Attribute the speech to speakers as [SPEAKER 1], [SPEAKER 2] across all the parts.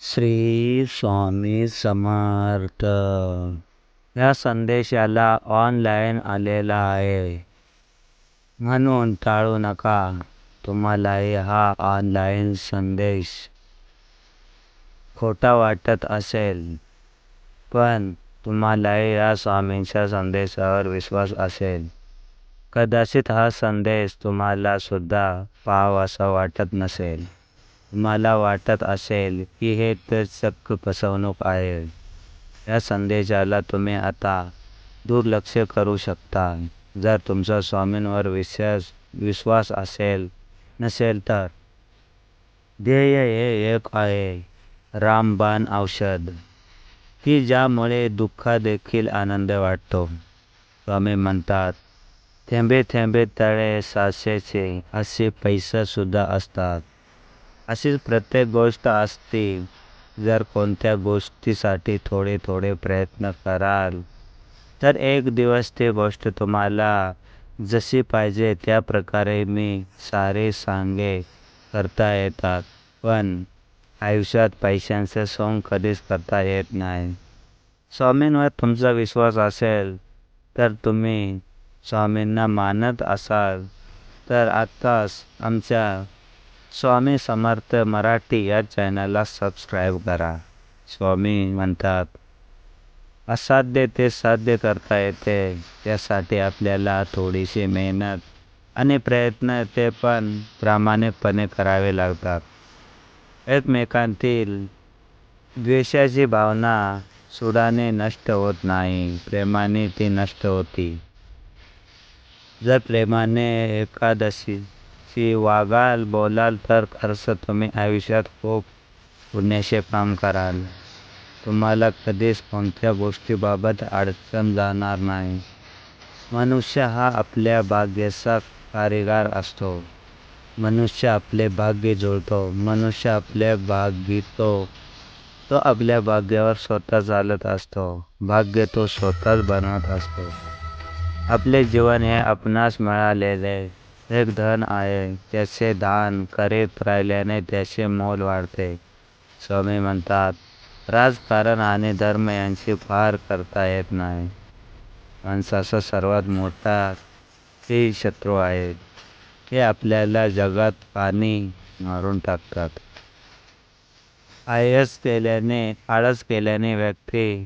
[SPEAKER 1] श्री स्वामी समर्थ. या संदेशाला ऑनलाईन आलेला आहे. म्हणून टाळू नका. तुम्हालाही हा ऑनलाईन संदेश खोटा वाटत असेल. पण तुम्हालाही या स्वामींच्या संदेशावर विश्वास असेल. कदाचित हा संदेश तुम्हाला सुद्धा पाहावासा वाटत नसेल. तुम्हाला वाटत असेल की हे तर चक्क फसवणूक आहे. या संदेशाला तुम्ही आता दुर्लक्ष करू शकता. जर तुमचा स्वामींवर विश्वास विश्वास असेल नसेल तर. ध्येय हे एक आहे. रामबाण औषध. की ज्यामुळे दुःखात देखील आनंद वाटतो. स्वामी म्हणतात थेंबे थेंबे तळे साचेचे असे पैसा सुद्धा असतात. अशीच प्रत्येक गोष्ट असते. जर कोणत्या गोष्टीसाठी थोडे थोडे प्रयत्न कराल तर एक दिवस ती गोष्ट तुम्हाला जशी पाहिजे त्या प्रकारे मी सारे सांगे करता येतात. पण आयुष्यात पैशांचे सोंग कधीच करता येत नाही. स्वामींवर तुमचा विश्वास असेल तर तुम्ही स्वामींना मानत असाल. तर आत्ताच आमच्या स्वामी समर्थ मराठी या चॅनलला सबस्क्राईब करा. स्वामी म्हणतात असाध्य ते साध्य करता येते. त्यासाठी आपल्याला थोडीशी मेहनत आणि प्रयत्न ते पण प्रामाणिकपणे करावे लागतात. एकमेकांतील द्वेषाची भावना सुडाने नष्ट होत नाही. प्रेमाने ती नष्ट होती. जर प्रेमाने एकादशी एकादशीची वागाल बोलाल तर खर्च तुम्ही आयुष्यात खूप पुण्याचे काम कराल. तुम्हाला कधीच कोणत्या गोष्टीबाबत अडचण जाणार नाही. मनुष्य हा आपल्या भाग्याचा कारीगार असतो. मनुष्य आपले भाग्य जुळतो. मनुष्य आपले भाग्यतो तो आपल्या भाग्यावर स्वतः चालत असतो. भाग्य तो स्वतःच बनवत असतो. आपले जीवन हे आपणास मिळालेले एक धन आहे त्याचे दान करीत राहिल्याने त्याचे मोल वाढते. स्वामी म्हणतात राजकारण आणि धर्म यांची फार करता येत नाही. माणसाचा सर्वात मोठा ते शत्रू आहे. हे आपल्याला जगात पाणी मारून टाकतात. आयस केल्याने आळस केल्याने व्यक्ती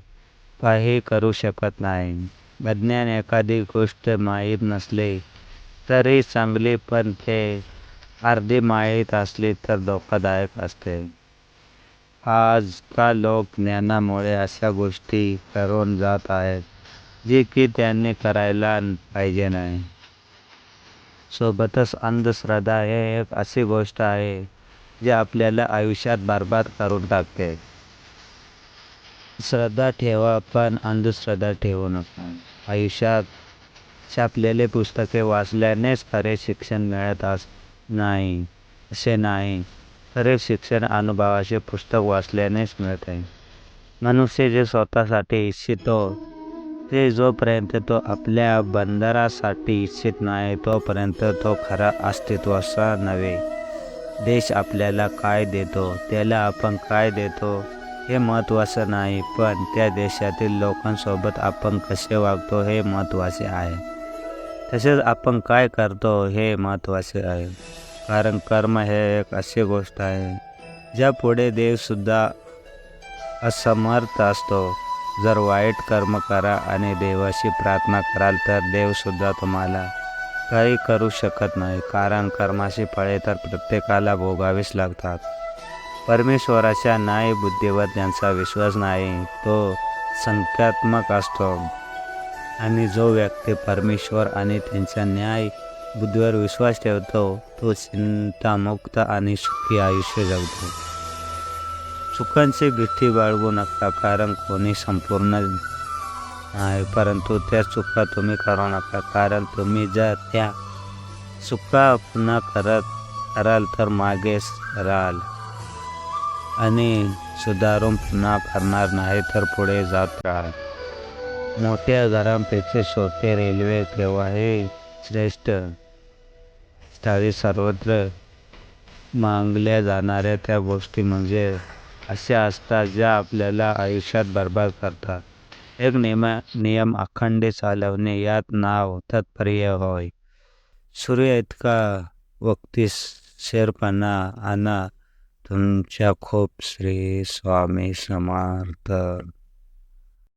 [SPEAKER 1] काही करू शकत नाही. अज्ञान एखादी गोष्ट माहीत नसली तरी चांगली पण ते अर्धी माहीत असली तर धोकादायक असते. आजकाल लोक ज्ञानामुळे अशा गोष्टी करून जात आहेत जे की त्यांनी करायला पाहिजे नाही. सोबतच अंधश्रद्धा हे एक अशी गोष्ट आहे जी आपल्याला आयुष्यात बरबाद करून टाकते. श्रद्धा ठेवा पण अंधश्रद्धा ठेवू नका. आयुष्यात छापलेले पुस्तके वाचल्यानेच खरे शिक्षण मिळत अस नाही असे नाही. खरे शिक्षण अनुभवाचे पुस्तक वाचल्यानेच मिळते. मनुष्य जे स्वतःसाठी इच्छितो हो, ते जोपर्यंत तो आपल्या बंदरासाठी इच्छित नाही तोपर्यंत तो खरा अस्तित्वाचा नव्हे. देश आपल्याला काय देतो त्याला आपण काय देतो हे महत्त्वाचं नाही पण त्या देशातील लोकांसोबत आपण कसे वागतो हे महत्त्वाचे आहे. तसेच आपण काय करतो हे महत्त्वाचे आहे. कारण कर्म हे एक अशी गोष्ट आहे. ज्यापुढे देवसुद्धा असमर्थ असतो जर वाईट कर्म करा आणि देवाशी प्रार्थना कराल तर देवसुद्धा तुम्हाला काही करू शकत नाही. कारण कर्माशी फळे तर प्रत्येकाला भोगावीच लागतात. परमेश्वराच्या न्यायबुद्धीवर ज्यांचा विश्वास नाही तो संख्यात्मक असतो. आणि जो व्यक्ती परमेश्वर आणि त्यांच्या न्याय बुद्धीवर विश्वास ठेवतो तो चिंतामुक्त आणि सुखी आयुष्य जगतो. सुखांची भीती बाळगू नका कारण कोणी संपूर्ण आहे परंतु त्या चुका तुम्ही करू नका कारण तुम्ही जर त्या चुका पुन्हा करत कराल तर मागेच राहाल आणि सुधारून पुन्हा करणार नाही तर पुढे जात राहाल. मोठ्या घरांपेक्षा छोटे रेल्वे केव्हाही श्रेष्ठ. स्थळी सर्वत्र मागल्या जाणाऱ्या त्या गोष्टी म्हणजे अशा असतात ज्या आपल्याला आयुष्यात बरबाद करतात. एक नियम नियम अखंड चालवणे यात नाव तात्पर्य होय. सूर्य इतका वक्तीस शेरपणा आणा. तुमच्या खूप श्री स्वामी समर्थ.